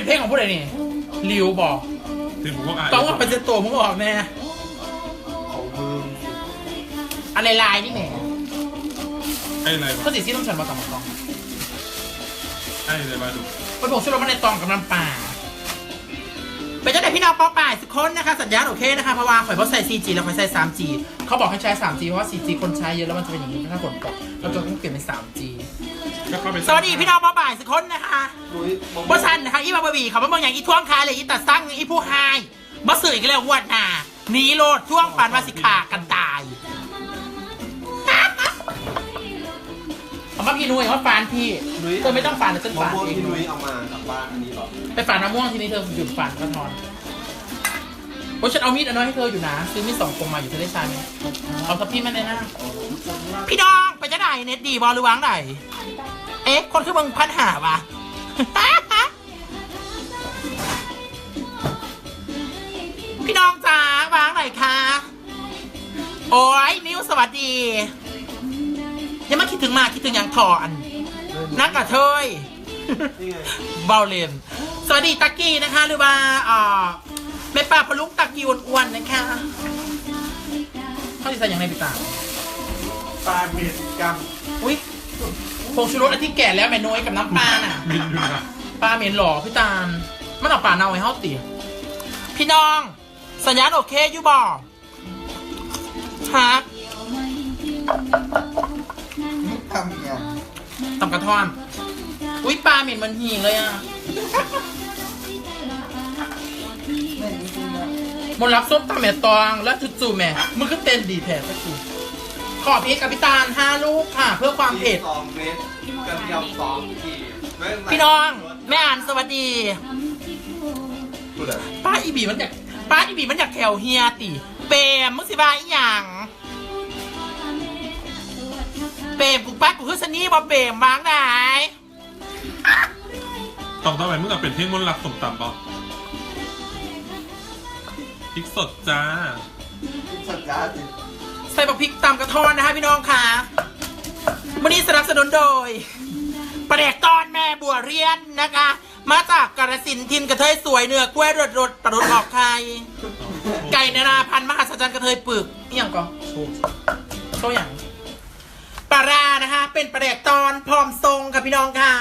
เป็นเพลงของผู้ใดนี่ลิวบอกถึงผมก็อ่านต้องว่าเป็นเซตตัวมึงก็ออกแน่ของมึงอะไรลายนี่แหมไอ้อะไรก็วะสิซี่ต้องฉันมาต่อมาต้องไอ้อะไรมาดูไปบอกช่วยเราไม่ได้ตองกับน้ำปลาเป็นเจ้าไหนพี่น้องป้อป่ายสุกคนนะคะ สัญญาณโอเคนะคะเพราะว่าข่อยเพราะใส่ 4G แล้วข่อยใส่ 3G เขาบอกให้ใช้ 3G เพราะว่า 4G คนใช้เยอะแล้วมันจะเป็นอย่างนี้ถ้าฝนตกเราจะต้องเปลี่ยนเป็น 3G ก็เข้าไปสวัสดีพี่น้องป้อป่ายสุกคนนะคะนุ้ยมองบ่ชันนะคะอีบาบาบีเขาไม่มองอย่างอีท่วงคาเลยอีตัดสั่งอีผู้ไฮบ่สื่ออีกแล้วงวดหน้าหนีโลดท่วงปันมาสิขากันตายเอามาพี่นุ้ยว่าฟานพี่นุ้ยเธอไม่ต้องฟานแต่ฉันมะฟานม่วงเองที่นุ้ยเอามาจากบ้านอันนี้เหรอไปฟานมะม่วงทีนี้เธอหยุดฟานก็นอน โอ้ยฉันเอามีดอันน้อยให้เธออยู่นะซื้อมีดสองคมมาอยู่เธอได้ใช้ไหมเอาสักพี่แม่ในหน้าพี่น้องไปจะไหนเน็ตดีบอลหรือวางไหนเอ๊ะ คนคือมึงพันหาวะพี่น้องจ๋าวางไหนคะโอ้ยนิวสวัสดียังไม่คิดถึงมาคิดถึงอย่างถอนนักกระเทยเบาเลนสวัสดีตักกี้นะคะ หรือว่าอ่า แม่ป้าพลุกตักกี้อ้วนๆนะคะเขาจะใส่อย่างไรพี่ตาปลาเม็ดกอุ้ยผงชูรสอันที่แก่แล้วแม่น้อยกับน้ำปลาน่ะมินอยู่นะปลาเหม็นหล่อพี่ตาลมันเอาปลาเน่าให้เฮาตีพี่น้อง สัญญาณโอเคอยู่บ่ฮักำทำยังตำกระท่อน อุ้ยปลาเหม็นเหมันหิงเลยอะ มนต์รับส้มตำแม่ตองและจุดจูแม่มึงก็เต้นดีแท้สักทีขอพริกกับพี่ตาลห้าลูกค่ะ เพื่อความเผ็ดสองเม็ดกระเทียมสองขีดไม่เป็ไรพี่น้องแม่อ่านสวัสดีพูดอะไรป้าอีบีมันอยากป้าอีบีมันอยากแถวเฮียติเปรมมึงสิบาอีหยังเปรมกูป้ากูคือสนี่บ่เปรมวางไหนต้องต่อไปมึงกับเป็นเท่งมนต์รักสมตำปะ พริกสดจ้า สัญญาสิใส่บักพริกตำกระทอนนะคะพี่น้องค่ะวันนี้สนับสนุนโดย ประเดกตอนแม่บัวเรียนนะคะ มาจากกระสินธุ์ทินกระเทยสวยเนื้อกล้วยรดรดประรดออกไข่ไก่นานาพันธุ์มหัศจรรย์กระเทยปึกนี่ยังก่อนโชคโชว์อย่างปลารานะคะ เป็นปลาแดกตอนพร้อมทรงค่ะพี่น้องค่ะ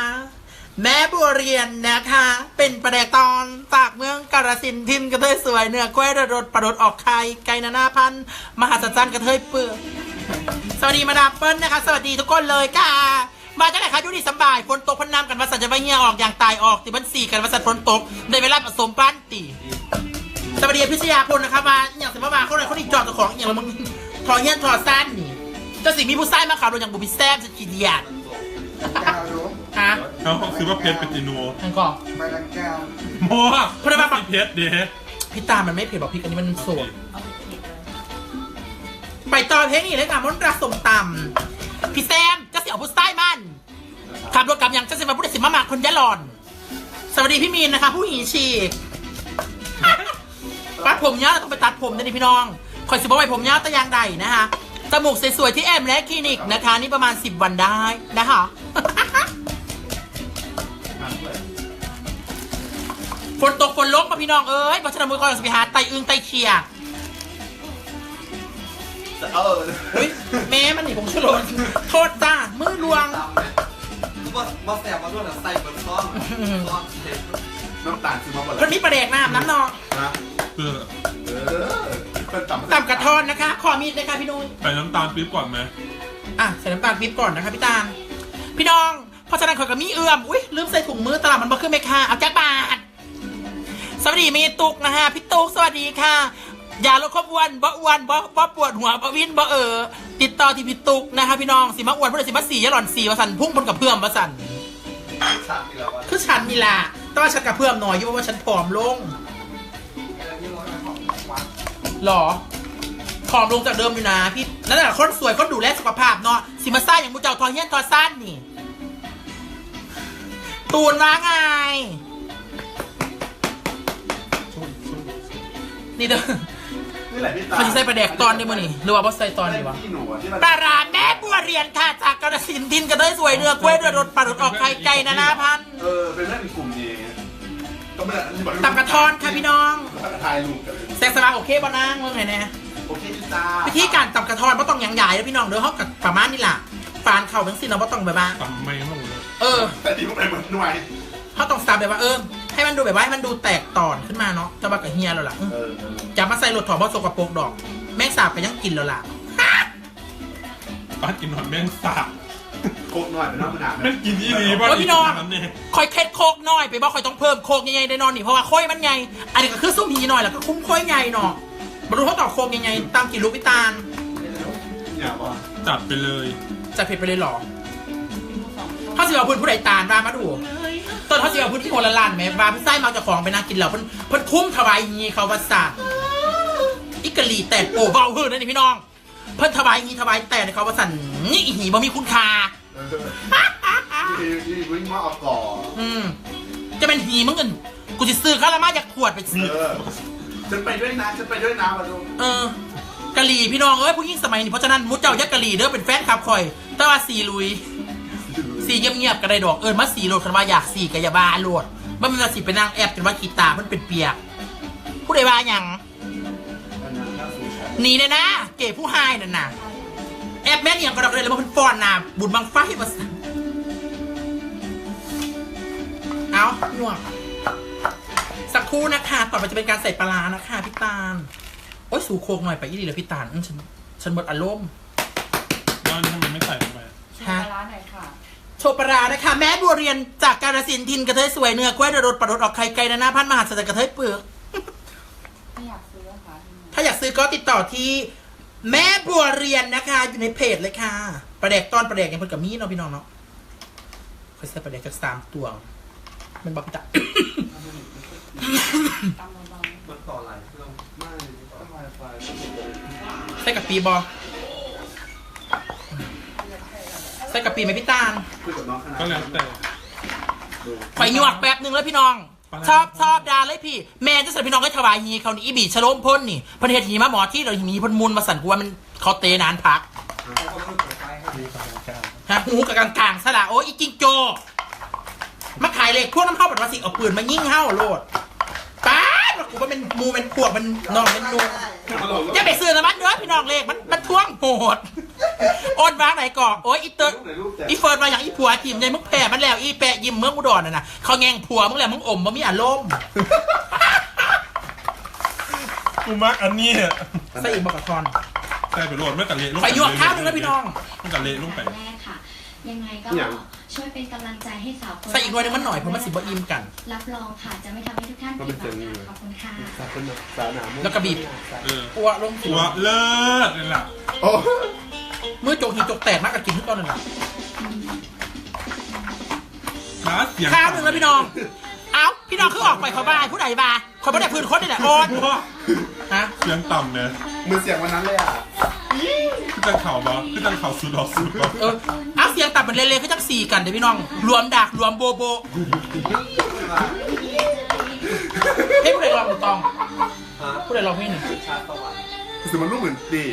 แม่บัวเรียนนะคะ เป็นปลาแดตอนจากเมืองกาฬสินทินกระเทยสวยเนื้อกล้วยรดรดประรดออกไข่ไก่นานาพันธุ์มหัศจรรย์กระเทยเปลือกสวัสดีมาดามเปิ้ลนะคะ สวัสดีทุกคนเลยค่ะ มาจากไหนคะยูดีสบายฝนตกพันน้ำกันมาสันจะไปเฮียออกอย่างตายออกติบันสี่กันมาสันฝนตกในเวลาผสมปั้นตีสวัสดีพิชยาพลนะคะมาอย่างสมาบาเขาเลยเขาดีจอดตัวของอย่างมึงถอดเฮียถอดสั้นนี่เจะสิมีผู้ชายมาข่าวโดนอย่างบุบิแซมสกีเดียด เขาซื้อมาเพชรเป็นจิโนทังก่อนไม่ละแก้วโม่เพราะได้ปะสีเพชรเด้พี่ตามันไม่เผ็ดบอกพี่อันนี้มันโสดไปต่อเพลงนี้เลยค่ะมนต์รักสมตำพี่แซมเจะเสียผู้ชายมันขับรถกลับอย่างเจะเสียมาผู้เด็กสิมาหมากคนยะหลอน สวัสดีพี่มีนนะคะ ผู้หญิงฉีกปัดผมยาวเราต้องไปตัดผมนะนี่พี่น้องคอยสิบไว้ผมยาวแต่อยางใดนะคะจมูกสวยๆที่แอมและคลินิกนะคะ นี่ประมาณ 10 วันได้นะคะ ฝนตกฝนลงมาพี่น้องเอ้ยบัชรมือก่อนสิไปหาไตอึงไตเขียเออเฮ้ยแม่มันหนีผมชลนโทษจ้ามือลวงตำเลยคือว่าบอสแสบมาด้วยนะใส่บนซ้อมซ้อมเผ็ดน้ำตาลซื้อมาหมดคนนี้ประเดกน้ำน้ำนองนะเพื่อเออเป็นตำตำกระทอนนะคะ ขอมีดเลยค่ะพี่นุ้ยใส่น้ำตาลปี๊บก่อนไหมอะใส่น้ำตาลปี๊บก่อนนะคะพี่ตาลพี่น้องเพราะฉะนั้นขอยกับมีเอื้อมอุ้ยลืมใส่ถุงมือตลาดมันมาขึ้นไหมค่ะเอาแจ็คบาท สวัสดีมีตุกนะฮะพี่ตุกสวัสดีค่ะ อย่าลดความอ้วนบ่อ้วนบ่บ่ปวดหัวบ่วินบ่เออติดต่อที่พี่ตุกนะคะพี่น้องสิมาอ้วนเพื่อสิมาสี่ยาหล่อนสี่วสันพุ่งพนกับเพื่อมวสันฉากที่แล้วว่าคือฉันนี่แหละแต่ว่าฉันกับเพื่อมหน่อยอยู่เพราะว่าฉันผอมลงหรอผอมลงจากเดิมอยู่นะพี่นั่นแหละคนสวยคนดูแลสุขภาพเนาะสิมาซ่าอย่างมูเจ้าทอเฮียนทอสั้นนี่ ตูนว่าไง นี่เด้อนี่แหละพี่ตาเขาจะใส่ประแดกตอนได้มั้ยนี่หรือว่าบ่ใส่ตอนดีวะพี่หนูอะที่มันปลาร้าแม่บัวเรียนค่ะจากกระสินธุ์ทินกระเทยสวยเนื้อกล้วยเรือรถปลาดดออกไข่ไก่นานาพันธุ์เออเป็นเรื่องกลุ่มนี้ก็ไม่ได้ตับกระทอนค่ะพี่น้องตับกระทายลูกกันเลยแซกสบายโอเคป่ะนางเมื่อไงเนี่ยโอเคจ้าวิธีการตับกระทอนไม่ต้องหยังใหญ่แล้วพี่น้องเด้อเขากับประมาณนี้แหละฟานเข่าทั้งสิ้นเราไม่ต้องแบบว่าตำไม่ลงเลยเออแต่ดีมันไปเหมือนหน่วย เขาต้องสตาร์แบบว่าเออ ให้มันดูแบบว่าให้มันดูแตกต่อนขึ้นมาเนาะจะมากับเฮียแล้วล่ะเออเออจะมาใส่รถถอดเพราะสกปรกดอก แม่งสาบไปยังกินแล้วล่ะป้ากินหอยแมงสาบโคกหน่อยเป็นน้ำมันหนาแม่งกินอีหลีป่ะโอ้ยพี่น้องนั้นเนี่ยคอยเคล็ดโคกน้อยไปบอกคอยต้องเพิ่มโคกใหญ่ๆได้นอนนี่เพราะว่าโค้อยมันใหญ่อันนี้ก็คือซุ้มหีหน่อยแล้วก็คุ้มโค้อยใหญ่เนาะบรรลุเขาต่อโคกใหญ่ๆตามกินลูกพิตาลเนี่ยว่าจัดไปเลยจะเผ็ดไปเลยเหรอเขาสิเอาพื้นผู้ใดตาลมามาดู ตอนเขาสิเอาพื้นที่โหระลานแม่บาพี่ไส้มาจากของไปนั่งกินเหล่าเพิ่นเพิ่นคุ้มถวายยีเขาว่าสาอิกะลีแตกโอ้เบาหื้อนั่นนี่พี่น้อง เพิ่นถวายยีถวายแตกในเขาว่าสั่นนี่อีหีบ่มีคุณค่าที่ที่วิ่งมาเอาก่ออืมจะเป็นหีมึงเงินกูจะซื้อข้าวละมาจากขวดไปซื้อเออฉันไปด้วยนะฉันไปด้วยนะมาดูเออกะหรี่พี่น้องเอ้ยผู้หญิงสมัยนี้เพราะฉะนั้นมุดเจ้ายักกะหรี่เด้อเป็นแฟนคลับคอย แต่ว่าสีลุย สีเงียบๆก็ได้ดอกเอิญมาสีโหลดคันว่าอยากสีกะอยาบาโหลดมันมันสีเป็นนางแอบจนว่ากีตาร์มันเป็นเปียก ผู้ใดว่าหยังอันนั้นน่างหนีเลยนะ เก๋ผู้ให้นั่นน่ะแอบแม่นอย่างก็ดอกเลยแล้วมันฟอนน่ะบุญบังไฟมาสั่นเอาหนวกสักครู่นะคะต่อไปจะเป็นการใส่ปลาร้านะคะพี่ตาลโอ้ยสูโคกหน่อยไปอีดีเลยพี่ตาลฉันฉันหมดอารมณ์แล้วอันนี้ทำไมไม่ใส่ลงไปฮะร้าไหนค่ะ โชว์ปลาร้านะคะ แม่บัวเรียนจากการสินธุ์ทินกระเทยสวยเนื้อกล้วยระดดประดดออกไข่ไก่นานาพันธุ์มหาศาลกระเทยเปลือกไม่อยากซื้ออะค่ะถ้าอยากซื้อก็ติดต่อที่ แม่บัวเรียนนะคะ อยู่ในเพจเลยค่ะ ประเด็กตอนประเด็กยังเพิ่นกับมีเนาะพี่น้องเนาะเคยใส่ประเด็กจากสามตัว มันบอกพี่ตาตามเบามันต่อหลายเครื่องไม่ต่อไฟไฟใส่กับปีบอ ใส่กับปีไหมพี่ตาลคือกับน้องคณะก็แล้วแต่ดูไฟหยวกแป๊บหนึ่งแล้วพี่น้องปลาร้าชอบชอบดาเลยพี่ แม่จะใส่พี่น้องให้ถวายฮีเขานี่อีบีชะโลมพ่นนี่เพันเทศหีมาหมอที่เราหีพ่นมูลมาสั่นกูว่ามันเขาเตนานพักฮะหูกับกลางๆสละโอ้ยอีจิงโจมาขายเหล็กพวกน้ำเข้าปัดวาสิเอาปืนมายิงเข้าโลดป้าดว่ากูว่าเป็นมูเป็นพวกมันนองเป็นนู อย่าไปซื้อนะมันเด้อพี่น้องเลขมันมันท่วงโหดโอนวางไหนก่อนโอ้ยอีเตอร์อีเฟิร์นมาอย่างอีผัวทีมใหญ่มึงแพ้มันแล้วอีแปะยิ้มเมืองอุดรน่ะนะเขาแงงผัวมึงแล้วมึงอมมึงมีอารมณ์กูมักอันนี้อะใส่อีบอกกับทอนใส่ไปโหลดไม่กะเละลงไปยวกข้าวหนึงแล้วพี่น้อง มันกะเละลงไปแรกค่ะ ยังไงก็ ช่วยเป็นกำลังใจให้สาวคนใส่อีกหน่อยหนึงมันหน่อยเพราะมันสิบ่อิ่มกัน รับรองค่ะจะไม่ทำให้ทุกท่านผิดหวังค่ะขอบคุณค่ะสาเป็นสาหนามแล้วก็บีบ เอออ้วลงตัวเลิศเลยล่ะโอ้มือโจกหีจกแตกมากกับกินทุกตอนนั่นแหละขาเสียงข้าวหนึ่งแล้วพี่น้อง เอ้าพี่น้องคือออกไปเขาบ้านผู้ใดบ้าเขาไม่ได้พื้นคนนี่แหละโอนว้าฮะเสียงต่ำเนี่ยมือเสียงวันนั้นเลยอะ คือจังเข่าบ่คือจังเข่าสุดหรอกสุดหรอกเออเอาเสียงตัดเป็นเละๆคือจังสี่กันเดี๋ยวพี่น้อง รวมดักรวมโบโบเฮ้ยผู้ใดลองหนูตองฮะผู้ใดลองเพลงหนึ่งชาตะวันคือมันรูปเหมือนดี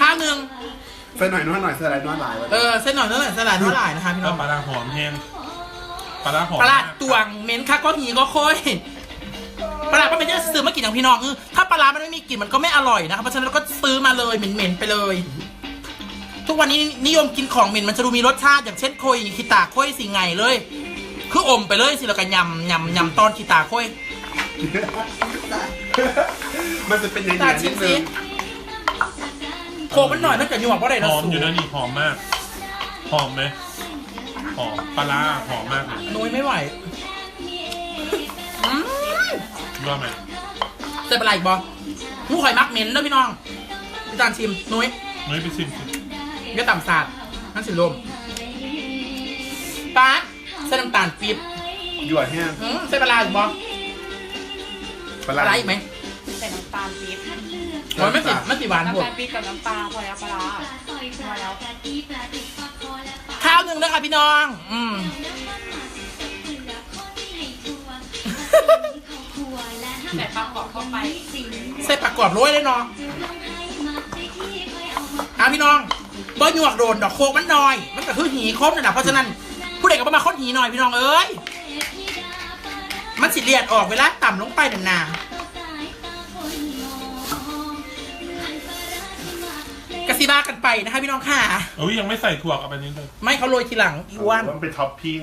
ข้าวหนึ่งใส่หน่อยน้อยหน่อยใส่อะไรน้อยหลายวันเออเส้นหน่อยเท่าไหร่สลายเท่าไหร่นะคะพี่น้แล้อวงปลาร้าหอมแห้ง ปลาร้าหอมปลาร้าตวงเหม็นคักก็หีก็ค่อยปลาร้าก็ไม่ได้ซื้อมากินอย่างพี่น้องเออถ้าปลาร้ามันไม่มีกลิ่นมันก็ไม่อร่อยนะครับเพราะฉะนั้นเราก็ซื้อมาเลยเหม็นๆไปเลย ทุกวันนี้นิยมกินของเหม็นมันจะดูมีรสชาติอย่างเช่นโคยขีตาโคยสิไงเลย คืออมไปเลยสิแล้วก็ยำยำยำตอนขีตาโคยมันจะเป็นยังไงตาชินิมดสินึงโคมันหน่อยมันจะหยวกเพราะอะไรหนะอมสูอยู่นะนี่หอมมาก หอมไหม หอมปลาร้าหอมมากเลยนุ้ยไม่ไหวอืมว่าไหมใส่ปลาไหลอีกบอมูหอยมักเหม็นนะพี่น้องพี่ตาลชิมนุ้ยนุ้ยไปชิมสิเนื้อต่ำสาดนั่นสิลมป้าดใส่น้ำตาลปี๊บหยวดแห้งอืมใส่ปลาร้าอีกบอปลาปลาร้าอีกไหมๆแต่น้ำตาลปี๊บโอ้ยไม่สิไม่สิหวานหมน้ำดตาลปี๊บกับน้ำปลาพอแล้วปลาร้าพอแล้วข้าว หนึ่งนะคะพี่น้อง อืมใส่ปลากรอบเข้าไปใส่ผักกรอบโรยเลยเนาะอะพี่น้องบบ่หยวกโดนดอกโคกมันน้อย มันก็คือหีคมนั่นแหละเพราะฉะนั้นผู้ใดก็บ่มาค้นหีหน่อยพี่น้องเอ้ยมันสิเลียดออกเวลาต่ำลงไปนานๆ ซิบ้ากันไปนะคะพี่น้องค่ะ เอ้ยยังไม่ใส่ถั่วกับอันนี้เลยไม่เขาโรยทีหลังอีอ้วันต้องไปท็อปปิ้ง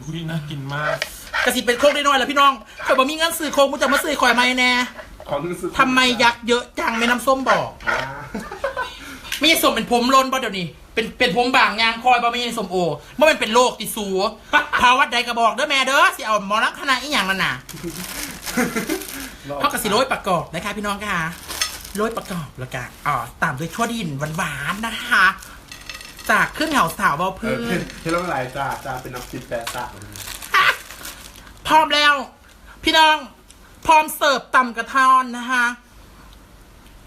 อุ้ยน่ากินมากกระสิเป็นโคกได้น้อยแล้วพี่น้องข่อยบ่มีเงินซื้อโคกมึงจะมาซื้อข่อยไหมแน่ของนึกสึกทำไมยักษ์เยอะจังไม่น้ำส้มบอก อ่าไม่ใช่สมเป็นผมลนบ่เดี๋ยวนี้ เป็นเป็นผมบางยางคอยบ่ไม่ใช่สมโอเมื่อมันเป็นโรคติดสูภาวะใดกระบอกเด้อแม่เด้อสิเอาหมอลักษณะอีหยังนั่นน่ะเพราะกระสิโรยประกอบนะคะพี่น้องค่ะ โรยประกอบแล้วกันอ๋อตามด้วยชั่วดินหวานๆนะคะ จากขึ้นเหงาสาวเบาเอพื้อน เทเลอะไรจ้าจ้าเป็นน้ำจิ้มแปะซะพร้อมแล้ว พี่น้อง พร้อมเสิร์ฟตำกระทอนนะคะ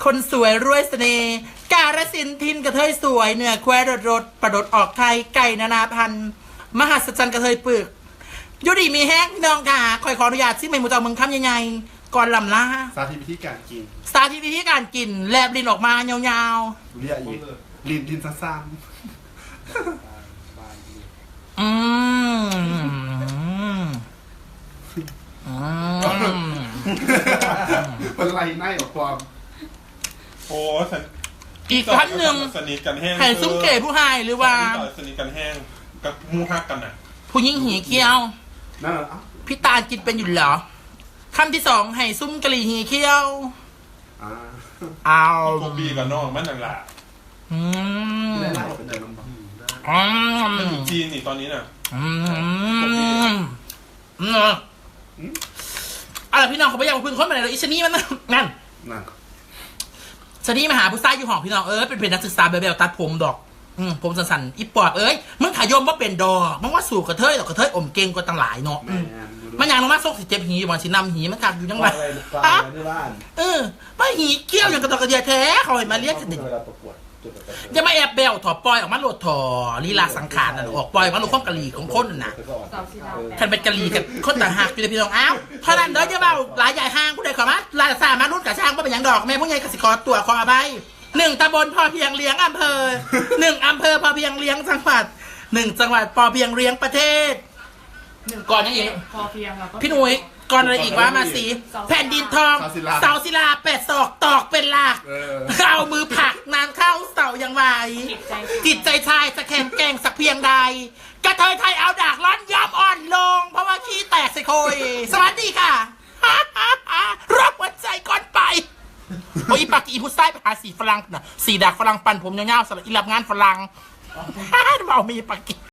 คนสวยรวยเสน่ห์การสินธุ์ทินกระเทยสวยเนื้อแควรดรดประดดออกไทยไก่นานาพันธุ์มหัศจรรย์กระเทยปึกอยุดีมีแห้งพี่น้องค่ะคอยขออนุญาตซิไม่หมูจอมึงคำยังไง ก่อนลำล่าสาธิตวิธีการกินสาธิตวิธีการกิน แลบลิ้นออกมายาวเรียกอีกลินลินสั้นๆอืมอืมๆเป็นไรไนออกความโอ้สนอีกท่านหนึ่งสนิทกันแห้งไห่ซุ้มเก๋ผู้ให้หรือว่าพี่ต่อยสนิทกันแห้งกับหมูฮักกันอะ ผู้หญิงหีเขี้ยว นั่นเหรอเอ้า พี่ตาลกินเป็นอยู่เหรอ คำที่สองไห่ซุ้มกะหรี่หีเขี้ยว อ่าเอาโกบีกับน้องมันนั่นแหละอืมไม่ได้ไล่เป็นเดินลำบากอืมมันอยู่จีนนี่ตอนนี้น่ะอืมอืมอะไรพี่น้องเขาไม่อยากมาพึ่งคนมาไหนเลยอิชนี่มันนั่น นั่น ชนี่มาหาผู้ชายอยู่ห้องพี่น้องเอ้ยเป็นเป็นนักศึกษาเบลเบลตัดผมดอก อืมผมสันๆอีปอบเอ้ยมึงขายมว่าเป็นดอกมึงว่าสู่กระเทยดอกกระเทยอมเก่งกว่าตั้งหลายเนาะแม่อืมดูดูมันยังลงมาส่งสิเจ็บหีวันสินำหีมันกัดอยู่ยังไงอะไรกลางในบ้านเออมาหีเกี้ยวอย่างกระตอกกระเดียแท้เขาให้มาเรียกกันดิเวลาประกวดจุดประกวดอย่ามาแอบเบลถอดปล่อยออกมาโหลดถอลีลาสังขารนั่นออกปล่อยมาลูกข้องกะหรี่ของคนนั่นน่ะเสาสีดาวแปดท่านเป็นกะหรี่กับคนต่างหากอยู่ในพี่น้องอ้าวเท่านั้นเด้อจะเบาหลายใหญ่ห้างผู้ใดขอมาลายสามารุ่นกับช่างว่าเป็นหยังดอกแม่ผู้ใหญ่กสิกรตัวขอใบ หนึ่งตำบลพอเพียงเลี้ยงอำเภอหนึ่งอำเภอพอเพียงเลี้ยงจังหวัดหนึ่งจังหวัดพอเพียงเลี้ยงประเทศ ก่อนยังอีก พอเพียงแล้วก็พี่หนุ่ยก่อนอะไรอีกว่ามาสิแผ่นดินทองเสาศิลาแปดศอกตอกเป็นหลักเออเอามือผลักนานเข้าเสายังไหวจิตใจจิตใจชายจะแข็งแกร่งสักเพียงใดกระเทยไทยเอาดากร้อนยอมอ่อนลง เพราะว่าขี้แตกใส่โคยสวัสดีค่ะรับหัวใจก่อนไป โอ้ยปากอีพุทไส้ไปหาสีฝรั่งนะสีดากฝรั่งปั่นผมยาวๆสำหรับอีรับงานฝรั่งเบามีปากกี